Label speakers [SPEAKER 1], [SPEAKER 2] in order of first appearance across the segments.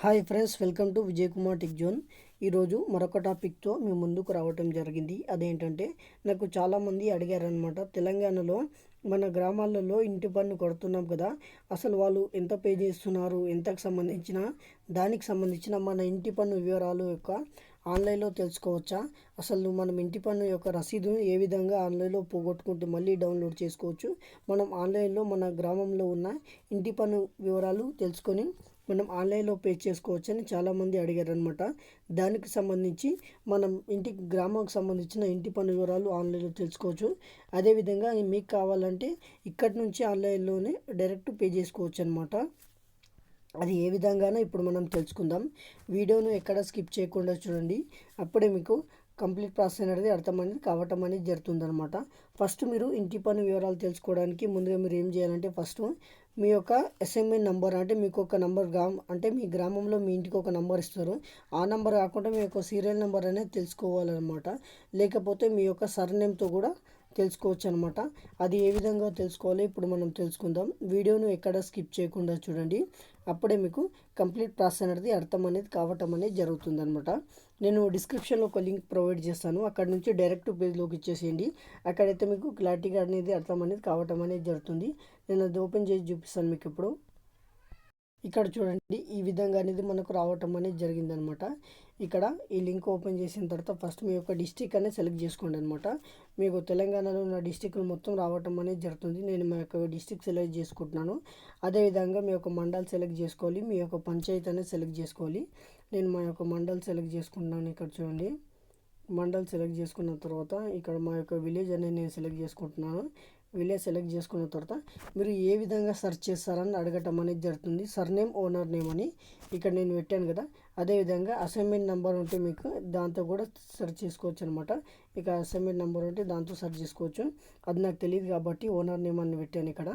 [SPEAKER 1] Hi friends welcome to Vijay Kumar tech zone. ఈరోజు మరొక టాపిక్తో మేము ముందుకు రావటం జరిగింది. అదేంటంటే నాకు చాలామంది అడిగారనమాట తెలంగాణలో మన గ్రామాలలో ఇంటి పన్ను కడుతున్నాం కదా. అసలు వాళ్ళు ఎంత పే చేస్తున్నారు? ఎంతకు సంబంధించిన దానికి సంబంధించిన మన ఇంటి పన్ను వివరాలు యొక్క ఆన్లైన్లో తెలుసుకోవచ్చా? అసలు మనం ఇంటి పన్ను యొక్క రసీదు ఏ విధంగా ఆన్లైన్లో పోగొట్టుకుంటూ మళ్ళీ డౌన్లోడ్ చేసుకోవచ్చు? మనం ఆన్లైన్లో మన గ్రామంలో ఉన్న ఇంటి పన్ను వివరాలు తెలుసుకొని మనం ఆన్లైన్లో పే చేసుకోవచ్చు అని చాలామంది అడిగారు అనమాట దానికి సంబంధించి మనం ఇంటి గ్రామంకి సంబంధించిన ఇంటి పన్ను వివరాలు ఆన్లైన్లో తెలుసుకోవచ్చు. అదేవిధంగా మీకు కావాలంటే ఇక్కడి నుంచి ఆన్లైన్లోనే డైరెక్ట్ పే చేసుకోవచ్చు అనమాట అది ఏ విధంగానో ఇప్పుడు మనం తెలుసుకుందాం. వీడియోను ఎక్కడ స్కిప్ చేయకుండా చూడండి. అప్పుడే మీకు కంప్లీట్ ప్రాసెస్ అనేది అర్థం అనేది కావటం అనేది జరుగుతుందనమాట ఫస్ట్ మీరు ఇంటి పన్ను వివరాలు తెలుసుకోవడానికి ముందుగా మీరు ఏం చేయాలంటే ఫస్ట్ మీ యొక్క ఎస్ఎంఐ నంబర్ అంటే మీకు ఒక నంబర్ గ్రామ అంటే మీ గ్రామంలో మీ ఇంటికి ఒక నంబర్ ఇస్తారు. ఆ నంబర్ కాకుండా మీ యొక్క సీరియల్ నెంబర్ అనేది తెలుసుకోవాలన్నమాట. లేకపోతే మీ యొక్క సర్నేమ్తో కూడా తెలుసుకోవచ్చు అనమాట అది ఏ విధంగా తెలుసుకోవాలి ఇప్పుడు మనం తెలుసుకుందాం. వీడియోను ఎక్కడ స్కిప్ చేయకుండా చూడండి. అప్పుడే మీకు కంప్లీట్ ప్రాసెస్ అనేది అర్థం అనేది కావటం అనేది జరుగుతుంది అనమాట నేను డిస్క్రిప్షన్లో ఒక లింక్ ప్రొవైడ్ చేస్తాను. అక్కడ నుంచి డైరెక్ట్ పేజ్లోకి ఇచ్చేసేయండి. అక్కడైతే మీకు క్లారిటీగా అనేది అర్థం అనేది కావటం అనేది జరుగుతుంది. నేను అది ఓపెన్ చేసి చూపిస్తాను మీకు ఇప్పుడు. ఇక్కడ చూడండి ఈ విధంగా అనేది మనకు రావటం అనేది జరిగిందనమాట. ఇక్కడ ఈ లింక్ ఓపెన్ చేసిన తర్వాత ఫస్ట్ మీ యొక్క డిస్టిక్ అనేది సెలెక్ట్ చేసుకోండి అనమాట. మీకు తెలంగాణలో ఉన్న డిస్టిక్లు మొత్తం రావటం అనేది జరుగుతుంది. నేను మా యొక్క డిస్టిక్ సెలెక్ట్ చేసుకుంటున్నాను. అదేవిధంగా మీ యొక్క మండల్ సెలెక్ట్ చేసుకోవాలి. మీ యొక్క పంచాయతీ అనేది సెలెక్ట్ చేసుకోవాలి. నేను మా యొక్క మండల్ సెలెక్ట్ చేసుకుంటున్నాను ఇక్కడ చూడండి. మండల్ సెలెక్ట్ చేసుకున్న తర్వాత ఇక్కడ మా యొక్క విలేజ్ అనేది నేను సెలెక్ట్ చేసుకుంటున్నాను. విలేజ్ సెలెక్ట్ చేసుకున్న తర్వాత మీరు ఏ విధంగా సెర్చ్ చేస్తారని అడగటం అనేది జరుగుతుంది. సర్నేమ్ ఓనర్ నేమ్ అని ఇక్కడ నేను పెట్టాను కదా. అదేవిధంగా అసైన్మెంట్ నెంబర్ ఉంటే మీకు దాంతో కూడా సెర్చ్ చేసుకోవచ్చు అనమాట ఇక అసైన్మెంట్ నెంబర్ ఉంటే దాంతో సెర్చ్ చేసుకోవచ్చు. అది నాకు తెలియదు కాబట్టి ఓనర్ నేమ్ అని పెట్టాను ఇక్కడ.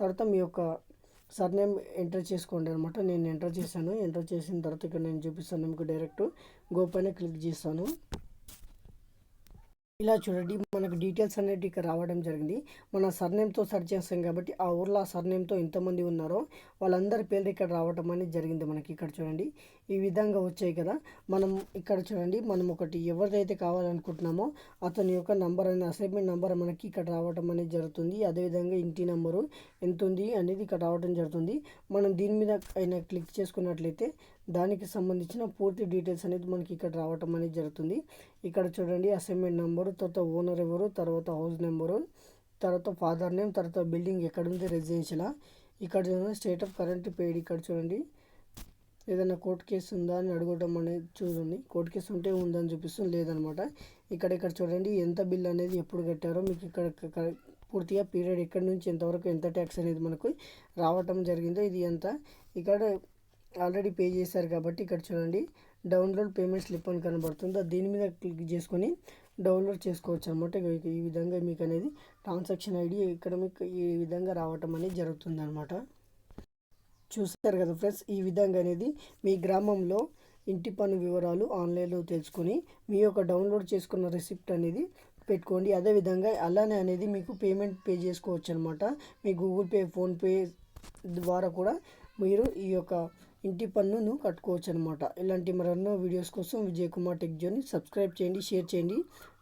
[SPEAKER 1] తర్వాత మీ యొక్క సర్నేమ్ ఎంటర్ చేసుకోండి అనమాట నేను ఎంటర్ చేశాను. ఎంటర్ చేసిన తర్వాత ఇక్కడ నేను చూపిస్తాను మీకు డైరెక్ట్. గో పైన క్లిక్ చేస్తాను. ఇలా చూడండి మనకు డీటెయిల్స్ అనేవి ఇక్కడ రావడం జరిగింది. మన సర్నేమ్తో సెర్చ్ చేస్తాం కాబట్టి ఆ ఊర్లో ఆ సర్నేమ్తో ఎంతమంది ఉన్నారో వాళ్ళందరి పేర్లు ఇక్కడ రావడం అనేది జరిగింది మనకి ఇక్కడ చూడండి. ఈ విధంగా వచ్చాయి కదా. మనం ఇక్కడ చూడండి మనం ఒకటి ఎవరిదైతే కావాలనుకుంటున్నామో అతని యొక్క నంబర్ అనే అసైన్మెంట్ నెంబర్ మనకి ఇక్కడ రావడం అనేది జరుగుతుంది. అదేవిధంగా ఇంటి నెంబరు ఎంత ఉంది అనేది ఇక్కడ రావడం జరుగుతుంది. మనం దీని మీద అయినా క్లిక్ చేసుకున్నట్లయితే దానికి సంబంధించిన పూర్తి డీటెయిల్స్ అనేది మనకి ఇక్కడ రావటం అనేది జరుగుతుంది. ఇక్కడ చూడండి అసైన్మెంట్ నెంబరు తర్వాత ఓనర్ ఎవరు తర్వాత హౌస్ నెంబరు తర్వాత ఫాదర్ నేమ్ తర్వాత బిల్డింగ్ ఎక్కడ ఉంది రెసిడెన్షియల్ ఇక్కడ చూడండి స్టేట్ ఆఫ్ కరెంట్ పేడ్ ఇక్కడ చూడండి. ఏదైనా కోర్టు కేసు ఉందా అని అడగడం అనేది చూడండి. కోర్టు కేసు ఉంటే ఉందని చూపిస్తుంది లేదనమాట. ఇక్కడ ఇక్కడ చూడండి ఎంత బిల్ అనేది ఎప్పుడు కట్టారో మీకు ఇక్కడ పూర్తిగా పీరియడ్ ఎక్కడి నుంచి ఎంతవరకు ఎంత ట్యాక్స్ అనేది మనకు రావటం జరిగిందో ఇది ఎంత ఇక్కడ ఆల్రెడీ పే చేశారు కాబట్టి ఇక్కడ చూడండి డౌన్లోడ్ పేమెంట్ స్లిప్ అని కనబడుతుంది. దీని మీద క్లిక్ చేసుకొని డౌన్లోడ్ చేసుకోవచ్చు అనమాట ఈ విధంగా మీకు అనేది ట్రాన్సాక్షన్ ఐడి ఇక్కడ మీకు ఈ విధంగా రావటం అనేది జరుగుతుంది అనమాట చూస్తారు కదా ఫ్రెండ్స్ ఈ విధంగా అనేది మీ గ్రామంలో ఇంటి పన్ను వివరాలు ఆన్లైన్లో తెలుసుకొని మీ యొక్క డౌన్లోడ్ చేసుకున్న రిసిప్ట్ అనేది పెట్టుకోండి. అదేవిధంగా అలానే అనేది మీకు పేమెంట్ పే చేసుకోవచ్చు అనమాట మీ గూగుల్ పే ఫోన్పే ద్వారా కూడా మీరు ఈ యొక్క ఇంటి పన్నును కట్టుకోవచ్చు అనమాట ఇలాంటి మరెన్నో వీడియోస్ కోసం విజయ్ కుమార్ టెక్ జోని సబ్స్క్రైబ్ చేయండి షేర్ చేయండి.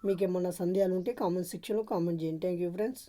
[SPEAKER 1] మీకు ఏమన్నా సందేహాలు ఉంటే కామెంట్ సెక్షన్లో కామెంట్ చేయండి. Thank you friends.